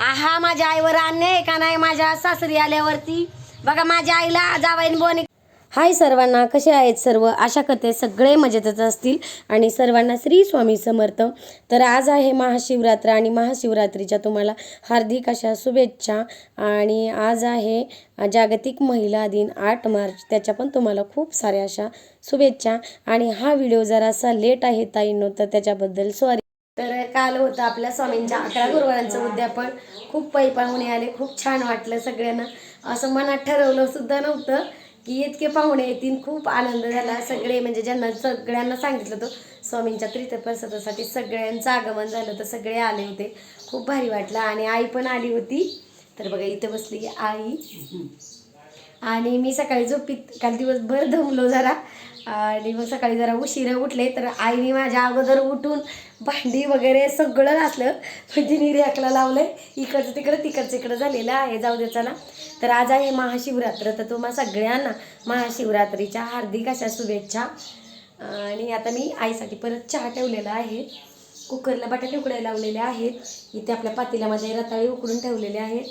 आहा माझ्या आईवर अन्याय आहे का नाही? माझ्या सासरी आल्यावरती. बघा माझ्या आईला जावाईन बोनी हाय सर्वांना कसे आहेत सर्व? आशा करते सगळे मजेतच असतील. आणि सर्वांना श्री स्वामी समर्थ. तर आज आहे महाशिवरात्र आणि महाशिवरात्रीच्या तुम्हाला हार्दिक अशा शुभेच्छा. आणि आज आहे जागतिक महिला दिन आठ मार्च. त्याच्या पण तुम्हाला खूप साऱ्या अशा शुभेच्छा. आणि हा व्हिडिओ जरासा लेट आहे ताईंनो तर त्याच्याबद्दल सॉरी तर काल होतं आपल्या स्वामींच्या अकरा गुरुवारांचं उद्यापन. खूप पै पाहुणे आले खूप छान वाटलं सगळ्यांना. असं मनात ठरवलं सुद्धा नव्हतं की इतके पाहुणे येतील खूप आनंद झाला. सगळे म्हणजे ज्यांना सगळ्यांना सांगितलं होतं स्वामींच्या तृतीयप्रसादासाठी सगळ्यांचं आगमन झालं तर सगळे आले होते. खूप भारी वाटलं आणि आई पण आली होती. तर बघा इथं बसली आई. आणि मी सकाळी झोपीत काल दिवसभर दमलो जरा. आणि मग सकाळी जरा उशिरा उठले तर आईने माझ्या अगोदर उठून भांडी वगैरे सगळं घातलं पण तिने रॅकला लावलंय. इकडचं तिकडं तिकडचं इकडं झालेलं आहे. जाऊ द्याचा ना तर आज आहे महाशिवरात्र. तर तुम्हा सगळ्यांना महाशिवरात्रीच्या हार्दिक अशा शुभेच्छा. आणि आता मी आईसाठी परत चहा ठेवलेला आहे. कुकरला बटाटे उकडायला लावलेले आहेत. इथे आपल्या पातेल्यामध्ये रताळी उकडून ठेवलेले आहेत.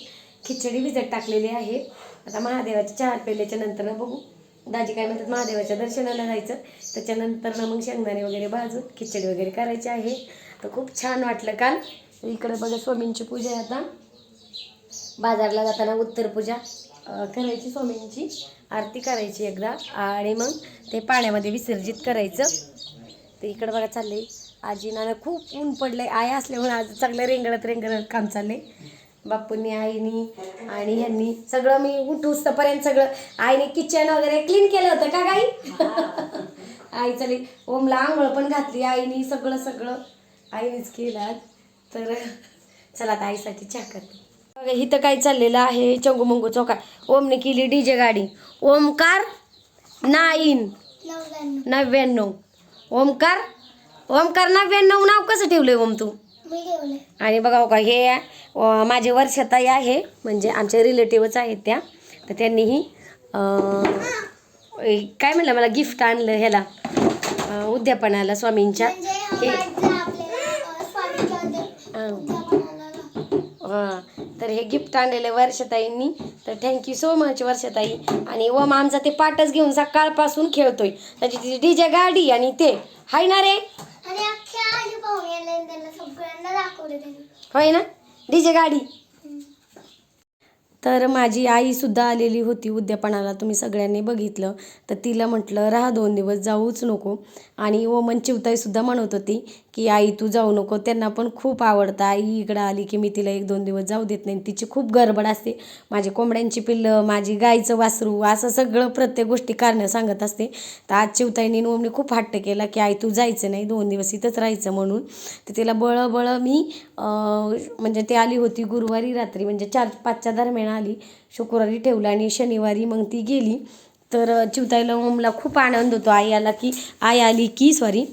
खिचडी भिजत टाकलेली आहे. आता महादेवाच्या चहा पेल्याच्या नंतर बघू. दाजी काय म्हणतात महादेवाच्या दर्शनाला जायचं. त्याच्यानंतर ना मग शेंगदाणे वगैरे भाजून खिचडी वगैरे करायची आहे. तर खूप छान वाटलं काल. इकडे बघा स्वामींची पूजा आहे आता. बाजारला जाताना उत्तर पूजा करायची स्वामींची. आरती करायची एकदा. आणि मग ते पाण्यामध्ये विसर्जित करायचं. तर इकडं बघा चाललंय. नाना खूप ऊन पडलंय. आई असल्यामुळे आज चांगलं रेंगळत रेंगळत काम चाललंय. बापूंनी आईनी आणि ह्यांनी. सगळं मी उठूस्तपर्यंत सगळं आईने किचन वगैरे क्लीन केलं होतं का गाई? आई चालली ओमला आंघोळ पण घातली आईनी सगळं सगळं. आईनेच केलं. तर चला आता आईसाठी चहा करते. बघा इथं काय चाललेलं आहे चंगू चौका ओमने केली डीजे गाडी. ओमकार नाईन. नव्याण्णव. ओमकार ओमकार नव्याण्णव नाव कसं ठेवलंय ओम तू? आणि बघा हे अं, माझे वर्षताई आहे म्हणजे आमच्या रिलेटिव्हच आहेत त्या. तर त्यांनीही काय म्हणलं मला गिफ्ट आणलं ह्याला अं, उद्यापनाला स्वामींच्या. हे हां. तर हे गिफ्ट आणलेलं वर्षताईंनी तर थँक्यू सो मच वर्षताई आणि ओम आमचा ते पाटच घेऊन सकाळपासून खेळतोय. त्याची ती डीजे गाडी आणि ते हाय ना रे आणि अख्ख्या आली पाहुणे आले आणि त्यांना सगळ्यांना दाखवलं त्यांनी होय ना? डीजे गाडी. तर माझी आईसुद्धा आलेली होती उद्यापनाला तुम्ही सगळ्यांनी बघितलं. तर तिला म्हटलं राहा दोन दिवस जाऊच नको. आणि ओमन चिवताईसुद्धा म्हणत होती की आई तू जाऊ नको त्यांना पण खूप आवडतं. आई इकडं आली की मी तिला एक दोन दिवस जाऊ देत नाही. तिची खूप गडबड असते. माझी कोंबड्यांची पिल्लं माझी गाईचं वासरू असं सगळं प्रत्येक गोष्टी कारणं सांगत असते. तर आज चिवताईनी ओमने खूप हट्ट केला की आई तू जायचं नाही दोन दिवस इथंच राहायचं म्हणून. तर तिला बळबळ मी म्हणजे ती आली होती गुरुवारी रात्री म्हणजे चार पाचच्या दरम्यान. आली. शुक्रवारी ठेवलं आणि शनिवारी मग ती गेली. तर चिवताईला ओमला खूप आनंद होतो. आई आला की आई आली की सॉरी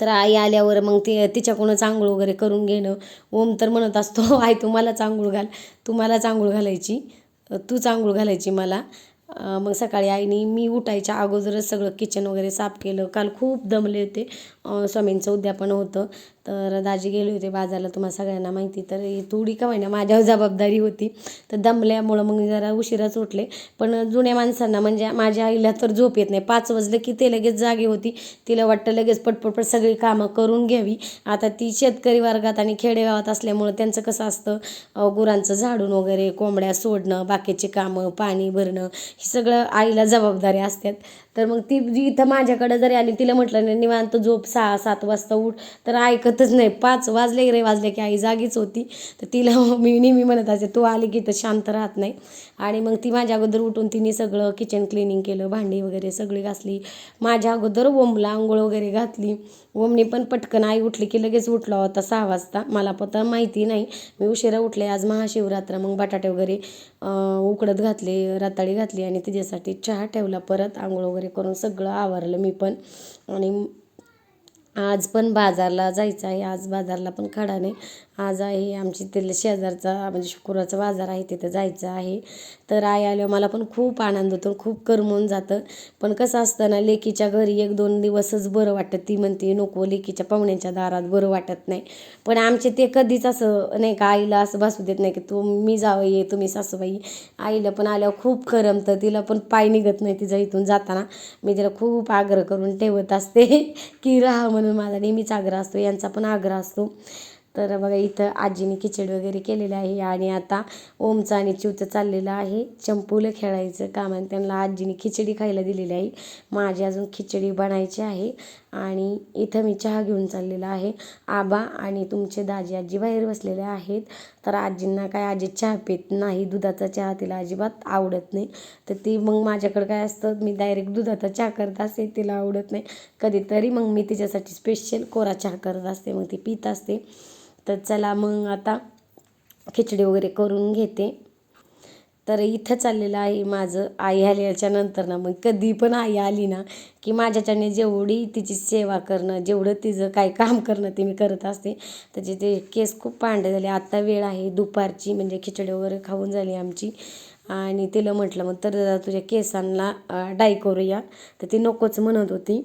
तर आई आल्यावर मग ते तिच्याकडूनच आंघोळ वगैरे करून घेणं. ओम तर म्हणत असतो आई तू मलाच आंघोळ घाल. तू मलाच आंघोळ घालायची. तूच आंघोळ घालायची मला. मग सकाळी आईने मी उठायच्या अगोदरच सगळं किचन वगैरे साफ केलं. काल खूप दमले होते. स्वामींचं उद्यापन होतं. तर दाजी गेले होते बाजारला. तुम्हाला सगळ्यांना माहिती तर थोडी का महिना माझ्यावर जबाबदारी होती. तर दमल्यामुळं मग जरा उशिराच उठले. पण जुन्या माणसांना म्हणजे माझ्या आईला तर झोप येत नाही. पाच वाजलं की ते लगेच जागे होती. तिला वाटतं लगेच पटपटपट सगळी कामं करून घ्यावी. आता ती शेतकरी वर्गात आणि खेडेगावात असल्यामुळं त्यांचं कसं असतं? गुरांचं झाडून वगैरे कोंबड्या सोडणं बाकीची कामं पाणी भरणं ही सगळं आईला जबाबदारी असतात तर मग ती जी इथं माझ्याकडे जरी आली तिला म्हटलं नाही निवांत झोप सहा सात वाजता उठ. तर ऐकतच नाही. पाच वाजले रे वाजले की आई जागीच होती. तर तिला मी नेहमी म्हणत असते तू आली की तर शांत राहत नाही. आणि मग ती माझ्या अगोदर उठून तिने सगळं किचन क्लिनिंग केलं भांडी वगैरे सगळी घासली. माझ्या अगोदर ओमला आंघोळ वगैरे घातली. ओमने पण पटकन आई उठली की लगेच उठला होता सहा वाजता. मला पता माहिती नाही. मी उशिरा उठले आज महाशिवरात्र मग बटाटे वगैरे उकडत घातले रताळी घातली. आणि तिच्यासाठी चहा ठेवला. परत आंघोळ वगैरे करून सगळं आवरलं मी पण. आणि आज पण बाजारला जायचं आहे आज बाजारला पण खडा नाही. आज आहे आमची तिथल्या शेजारचा म्हणजे शुक्रवारचा बाजार आहे तिथं जायचं आहे. तर आई आल्यावर मला पण खूप आनंद होतो खूप करमून जातं. पण कसं असतं ना लेकीच्या घरी एक दोन दिवसच बरं वाटतं. ती म्हणते नको लेकीच्या पाहुण्यांच्या दारात बरं वाटत नाही. पण आमचे ते कधीच असं नाही का आईला असं बसू देत नाही की तू मी जावं ये तुम्ही सासूबाई आईला पण आल्यावर खूप करमतं तिला पण पाय निघत नाही तिचा इथून जाताना. मी तिला खूप आग्रह करून ठेवत असते की राहा म्हणून. माझा नेहमीच आग्रह असतो यांचा पण आग्रह असतो. तर बघा इथं आजीने खिचडी वगैरे केलेली आहे आणि आता ओमचं आणि चिवचं चाललेलं आहे. चंपूला खेळायचं काम आणि त्यांना आजीने खिचडी खायला दिलेली आहे. माझी अजून खिचडी बनायची आहे आणि इथं मी चहा घेऊन चाललेला आहे. आबा आणि तुमचे दाजी आजी बाहेर बसलेले आहेत. तर आजींना काय आजी चहा पित नाही दुधाचा चहा तिला अजिबात आवडत नाही. तर ती मग माझ्याकडं काय असतं मी डायरेक्ट दुधाचा चहा करत असते तिला आवडत नाही. कधीतरी मग मी तिच्यासाठी स्पेशल कोरा चहा करत असते मग ती पित असते. तर चला मग आता खिचडी वगैरे करून घेते. तर इथं चाललेलं आहे माझं. आई आल्याच्यानंतर ना मग कधी पण आई आली ना की माझ्याच्याने जेवढी तिची सेवा करणं जेवढं तिचं काय काम करणं ते मी करत असते. त्याचे ते केस खूप पांढरे झाले आत्ता वेळ आहे दुपारची म्हणजे खिचडी वगैरे खाऊन झाली आमची. आणि तिला म्हटलं मग तर दादा तुझ्या केसांना डाय करूया तर ती नकोच म्हणत होती.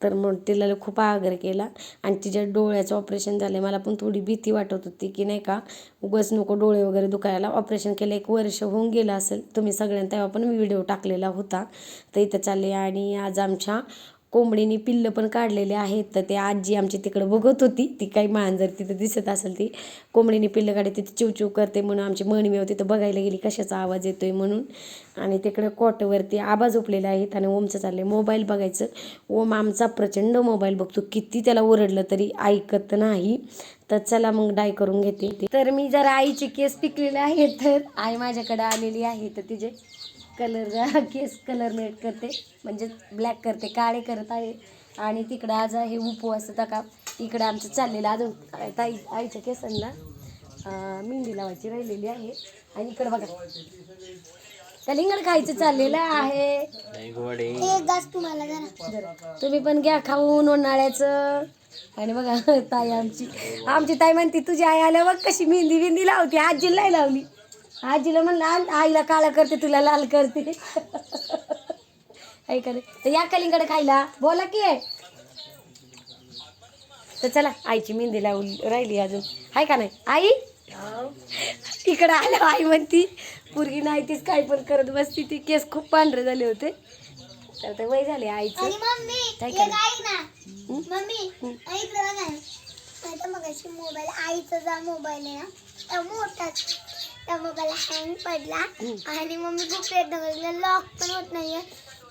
तर मग तिला खूप आग्रह केला. आणि तिच्या डोळ्याचं ऑपरेशन झालं आहे मला पण थोडी भीती वाटत होती की नाही का उगाच नको डोळे वगैरे दुखायला. ऑपरेशन केलं एक वर्ष होऊन गेलं असेल. तुम्ही सगळ्यांना तेव्हा पण व्हिडिओ टाकलेला होता. तर इथं चालले आणि आज आमच्या कोंबडीने पिल्लं पण काढलेले आहेत. तर ते आजी आमची तिकडं बघत होती. ती काही मांजर तिथं दिसत असेल ती. कोंबडीने पिल्लं काढते तिथे चिवचिव करते म्हणून आमची मणमेव तिथं बघायला गेली कशाचा आवाज येतोय म्हणून. आणि तिकडं कोटवरती आबा झोपलेले आहेत आणि ओमचं चालले मोबाईल बघायचं. ओम आमचा प्रचंड मोबाईल बघतो. किती त्याला ओरडलं तरी ऐकत नाही. तर चला मग डाय करून घेते. तर मी जरा आईचे केस पिकलेले आहेत तर आई माझ्याकडे आलेली आहे. तर तिचे कलर केस कलर मेट करते म्हणजे ब्लॅक करते काळे करत आहे. आणि तिकडं आज आहे उपवास का? इकडं आमचं चाललेलं अजून ताई आईच्या केसांना मेहंदी लावायची राहिलेली आहे. आणि इकडं बघा. कलिंगड खायचं चाललेलं आहे. एक घास तुम्हाला जरा. जरा. तुम्ही पण घ्या खाऊन उन्हाळ्याचं. आणि बघा ताई आमची आमची ताई म्हणते तुझी आई आल्यावर कशी मेहंदी बिंदी लावते? आजीला नाही लावली. आजीला म्हणलं आईला काळा करते तुला लाल करते. ऐका तर या कलिंगड खायला बोला की. तर चला आईची मेहंदी लावली राहिली अजून. आहे का नाही? आई? इकडं आल्या आई म्हणती पोरगी नाही तीच काय पण करत बसती ती केस खूप पांढरे झाले होते. तर ते वय झाले आईचं. काय मोबाईल आईचा जा मोबाईल आहे ना मोठाच. त्या मोबाईल हँग पडला आणि मम्मी खूप प्रयत्न केला लॉक पण होत नाहीये.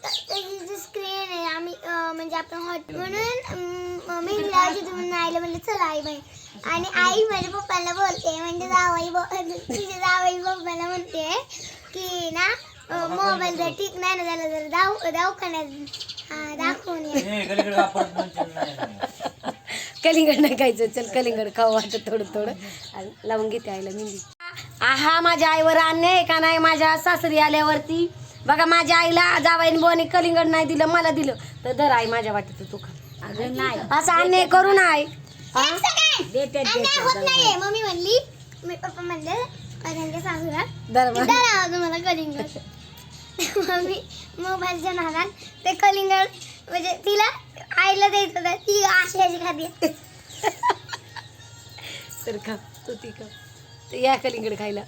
तर त्याची जी स्क्रीन आहे आम्ही म्हणजे आपण हॉट म्हणून मी तुम्ही आईला म्हणलं चला आई बाई. आणि आई माझ्या पप्पाला बोलते म्हणजे जावाई तुझ्या जावाई पप्पाला म्हणते की ना मोबाईल जर ठीक नाही ना झालं तर दाव दवाखान्यात हा दाखवून या. कलिंगड नाही खायचं. चल कलिंगड खाऊ आता थोडं थोडं आणि लावून घेते आईला मेहंदी. हा माझ्या आईवर अन्याय आहे का नाही? माझ्या सासरी आल्यावरती. बघा माझ्या आईला जावाईन बोने कलिंगड नाही दिलं मला दिलं. तर धर आई माझ्या वाटत तू खा अगं नाही. असं अन्याय करू नाही सेकंड अन्याय होत नाहीये. मम्मी म्हणली मी पप्पा म्हणले त्यांच्या सासूला मग. दादा तुम्हाला कलिंगड. मम्मी मोबाईलच्या नादात ते कलिंगड म्हणजे तिला आईला द्यायचं होतं. ती आशयाची खाती. तर खा. तू ती खा. या कलिंगड खायला